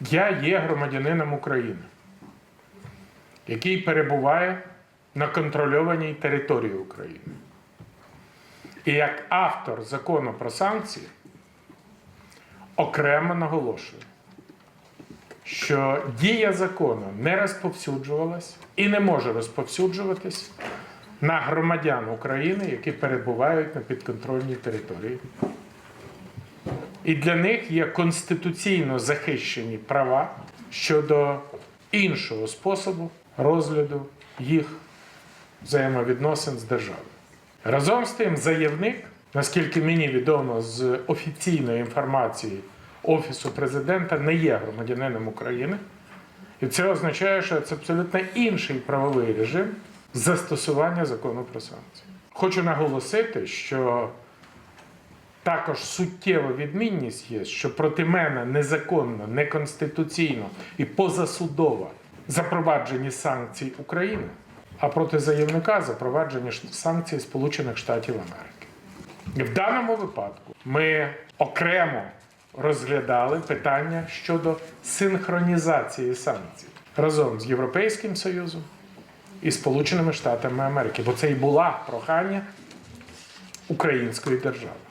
Я є громадянином України, який перебуває на контрольованій території України. І як автор закону про санкції окремо наголошую, що дія закону не розповсюджувалась і не може розповсюджуватись на громадян України, які перебувають на підконтрольній території. І для них є конституційно захищені права щодо іншого способу розгляду їх взаємовідносин з державою. Разом з тим, заявник, наскільки мені відомо з офіційної інформації Офісу президента, не є громадянином України. І це означає, що це абсолютно інший правовий режим застосування закону про санкції. Хочу наголосити, що також суттєва відмінність є, що проти мене незаконно, неконституційно і позасудово запроваджені санкції України, а проти заявника запроваджені санкції Сполучених Штатів Америки. В даному випадку ми окремо розглядали питання щодо синхронізації санкцій разом з Європейським Союзом і Сполученими Штатами Америки, бо це і була прохання української держави.